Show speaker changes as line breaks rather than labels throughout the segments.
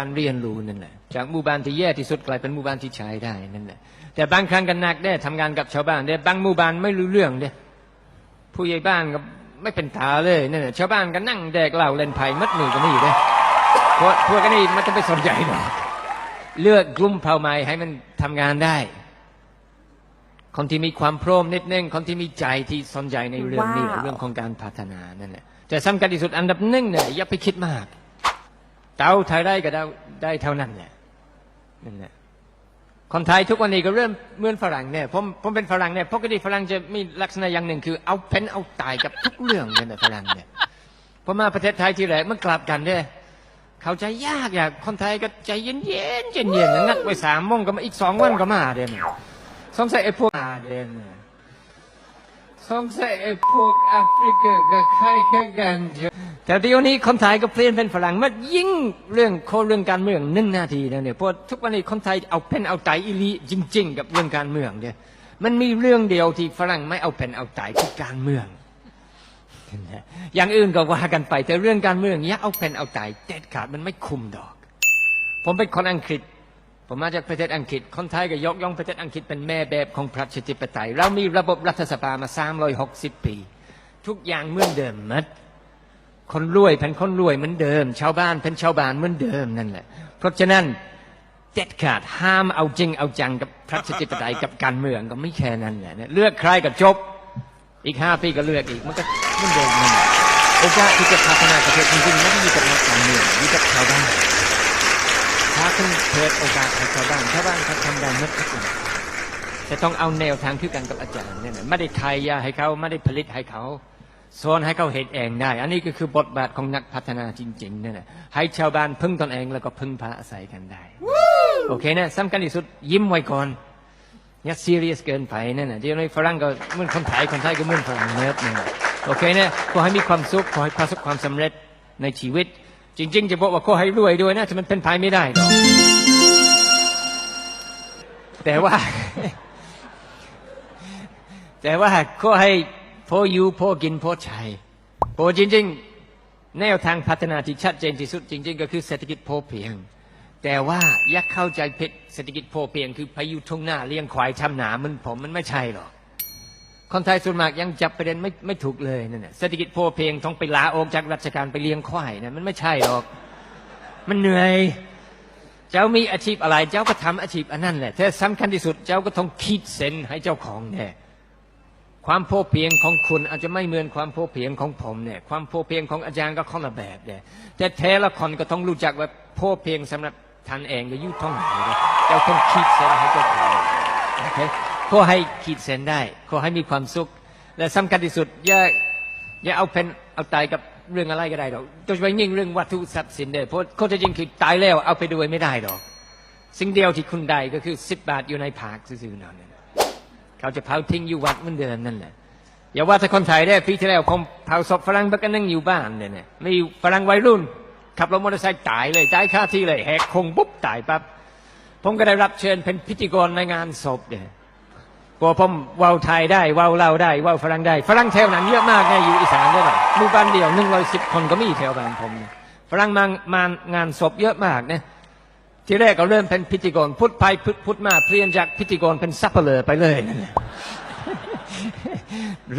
การเรียนรู้นั่นแหละจากหมู่บ้านที่แย่ที่สุดกลายเป็นหมู่บ้านที่ใช้ได้นั่นแหละแต่บางครั้งกันหนักได้ทำงานกับชาวบ้านได้บางหมู่บ้านไม่รู้เรื่องเด้ผู้ใหญ่บ้านก็ไม่เป็นตาเลยนั่นแหละชาวบ้านก็นั่งแดกเหล้าเล่นไพ่มัดมือกันนี่เด้พวกพวกกันนี่มันจะไปสนใจหรอกเลือกกลุ่มเผ่าใหม่ให้มันทำงานได้ คนที่มีความพร้อมนิดนึงคนที่มีใจที่สนใจในเรื่องนี้
ว้าว
เรื่องของการพัฒนานั่นแหละแต่สำคัญที่สุดอันดับหนึ่งเนี่ยอย่าไปคิดมาก เดาไทยได้ก็เดาได้เท่านั้นแหละนั่นแหละคนไทยทุกวันนี้ก็เริ่มเหมือนฝรั่งเนี่ยผมผมเป็นฝรั่งเนี่ยปกติฝรั่งจะมีลักษณะอย่างหนึ่ง คือเอาเป็นเอาตายกับทุกเรื่องเนี่ยนะฝรั่งเนี่ยพอมาประเทศไทยทีไรมันกลับกันเนี่ยเขาใจยากอย่างคนไทยก็ใจเย็นเย็นเย็นเย็นๆงัดไปสามโมงก็มาอีกสองวันก็มาเด่นสงสัยไอ้พวกมาเด่นสงสัยไอ้พวกแอฟริกาก็คล้ายกันเยอะ แต่เดี๋ยวนี้คนไทยก็เปลี่ยนเป็นฝรั่งมันยิ่งเรื่องโคเรื่องการเมืองหนึ่งนาทีนะเนี่ยเพราะทุกวันนี้คนไทยเอาเป็นเอาตายอิลีจริง ๆ กับเรื่องการเมืองเนี่ยมันมีเรื่องเดียวที่ฝรั่งไม่เอาเป็นเอาตายคือการเมือง อย่างอื่นก็ว่ากันไปแต่เรื่องการเมืองอย่าเอาเป็นเอาตายเด็ดขาดมันไม่คุมดอก ผมเป็นคนอังกฤษ ผมมาจากประเทศอังกฤษ คนไทยก็ยกย่องประเทศอังกฤษเป็นแม่แบบของประชาธิปไตยเรามีระบบรัฐสภามา360 ปี ทุกอย่างเหมือนเดิมมัด คนรวยเป็นคนรวยเหมือนเดิม ชาวบ้านเป็นชาวบ้านเหมือนเดิมนั่นแหละ เพราะฉะนั้นเด็ดขาดห้ามเอาจริงเอาจังกับพระชาธิปไตยกับการเมืองก็ไม่แค่นั้นแหละเลือกใครก็จบ อีกห้าปีก็เลือกอีกมันก็มือนเดิมนั่นแหละโอกาสที่จะพัฒนาประเทศจริงๆไม่ได้อยู่กับนักการเมืองอยู่กับชาวบ้านถ้าคุณเปิดโอกาสให้ชาวบ้านชาวบ้านเขาทำได้หมดทุกอย่จะต้องเอาแนวทางคือกันกับอาจารย์เนี่ยไม่ได้ไทยยาให้เขาไม่ได้ผลิตให้เขา สอนให้เขาเห็นเองได้ อันนี้ก็คือบทบาทของนักพัฒนาจริงๆนั่นแหละให้ชาวบ้านพึ่งตนเองแล้วก็พึ่งพาอาศัยกันได้ โอเคนะสำคัญที่สุดยิ้มไว้ก่อนอย่าซีเรียสเกินไปนั่นนะเดี๋ยวนี้ฝรั่งก็เหมือนคนไทยคนไทยก็เหมือนฝรั่งเนิร์ดนั่นนะโอเคนะขอให้มีความสุขขอให้ประสบความสำเร็จในชีวิต จริง ๆ จะบอกว่าขอให้รวยด้วยนะแต่มันเป็นไปไม่ได้หรอกแต่ว่า แต่ว่าขอให้ พออยู่พอกินพอใช้พอจริง ๆ แนวทางพัฒนาที่ชัดเจนที่สุดจริง ๆ ก็คือเศรษฐกิจพอเพียง แต่ว่าอย่าเข้าใจผิดเศรษฐกิจพอเพียง คือพายุทุ่งหน้าเลี้ยงควายชำหนามันผมมันไม่ใช่หรอกคนไทยส่วนมากยังจับประเด็นไม่ไม่ถูกเลยนั่นแหละเศรษฐกิจพอเพียงต้องไปลาออกจากราชการไปเลี้ยงควายนะมันไม่ใช่หรอก มันเหนื่อย เจ้ามีอาชีพอะไร เจ้าก็ทำอาชีพอันนั้นแหละแต่สำคัญที่สุดเจ้าก็ต้องคิดเส้นให้เจ้าของเนี่ย ความโพอเพียงของคุณอาจจะไม่เหมือนความโพอเพียงของผมเนี่ยความโพอเพียงของอาจารย์ก็คนละแบบเนี่ยแต่แท้ละคนก็ต้องรู้จักว่าโพอเพียงสำหรับท่านเองก็อยู่ท่องไหนเจ้าต้องคิดเส้นให้เจ้าของโอเคขอให้คิดเส้นได้ขอให้มีความสุข และสำคัญที่สุดอย่าอย่าเอาเป็นเอาตายกับเรื่องอะไรก็ได้หรอกโดยเฉพาะยิ่งเรื่องวัตถุทรัพย์สินเนี่ยเพราะข้อเท็จจริงคือตายแล้วเอาไปด้วยไม่ได้หรอก สิ่งเดียวที่คุณได้ก็คือสิบบาทอยู่ในผากซื่อๆนั่น เขาจะเผาทิ้งอยู่วัดเหมือนเดิมนั่นแหละอย่าว่าแต่คนไทยได้ปีที่แล้วผมเผาศพฝรั่งบักก็นั่งอยู่บ้านเนี่ยเนี่ยไม่ฝรั่งวัยรุ่น ขับรถมอเตอร์ไซค์ตายเลยตายคาที่เลยแหกคงปุ๊บตายปั๊บผมก็ได้รับเชิญเป็นพิธีกรในงานศพเนี่ยกลัวผมว้าไทยได้ว้าเล่าวได้ว้าฝรั่งได้ฝรั่งแถวนั้นเยอะมากไงอยู่อีสานด้วยหรอหมู่บ้านเดียวหนึ่งร้อยสิบคนก็มีแถวบ้านผมฝรั่งมามางานศพเยอะมากเนี่ย ทีแรกก็เริ่มเป็นพิธีกรพุทธไปพุทธพุทธมาเปลี่ยนจากพิธีกรเป็นซัพเปลอไปเลยนั่นแหละ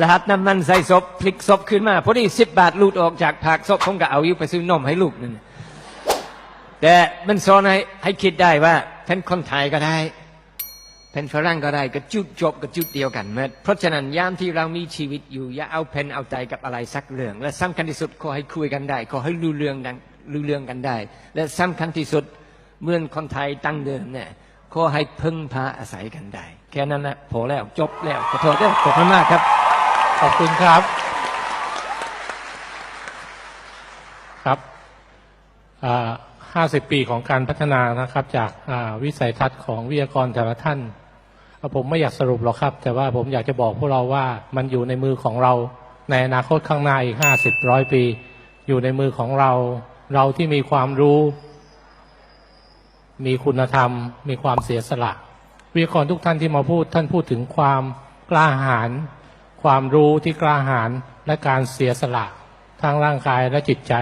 ราดน้ำมันใส่ศพพลิกศพขึ้นมาพอดีสิบบาทลุดออกจากผากศพผมก็เอาอยู่ไปซื้อนมให้ลูกนั่นแต่มันสอนให้ให้คิดได้ว่าเป็นคนไทยก็ได้เป็นฝรั่งก็ได้ก็จุดจบก็จุดเดียวกันเมื่อเพราะฉะนั้นยามที่เรามีชีวิตอยู่ อย่าเอาเพนเอาใจกับอะไรสักเรื่อง และสำคัญที่สุดขอให้คุยกันได้ขอให้รู้เรื่องดังรู้เรื่องกันได้ และสำคัญที่สุด เมื่อนคนไทยตั้งเดิมเนี่ยขอให้พึ่งพาอาศัยกันได้ แค่นั้นแหละพอแล้วจบแล้วขอโทษด้วยขอบคุณมากครับ
ขอบคุณครับ ครับห้าสิบปีของการพัฒนานะครับ จากวิสัยทัศน์ของวิทยากรแต่ละท่าน ผมไม่อยากสรุปหรอกครับ แต่ว่าผมอยากจะบอกพวกเราว่ามันอยู่ในมือของเราในอนาคตข้างหน้าอีกห้าสิบร้อยปี อยู่ในมือของเรา เราที่มีความรู้ มีคุณธรรม มีความเสียสละ วิทยากรทุกท่านที่มาพูดท่านพูดถึงความกล้าหาญความรู้ที่กล้าหาญและการเสียสละทางร่างกายและจิตใจ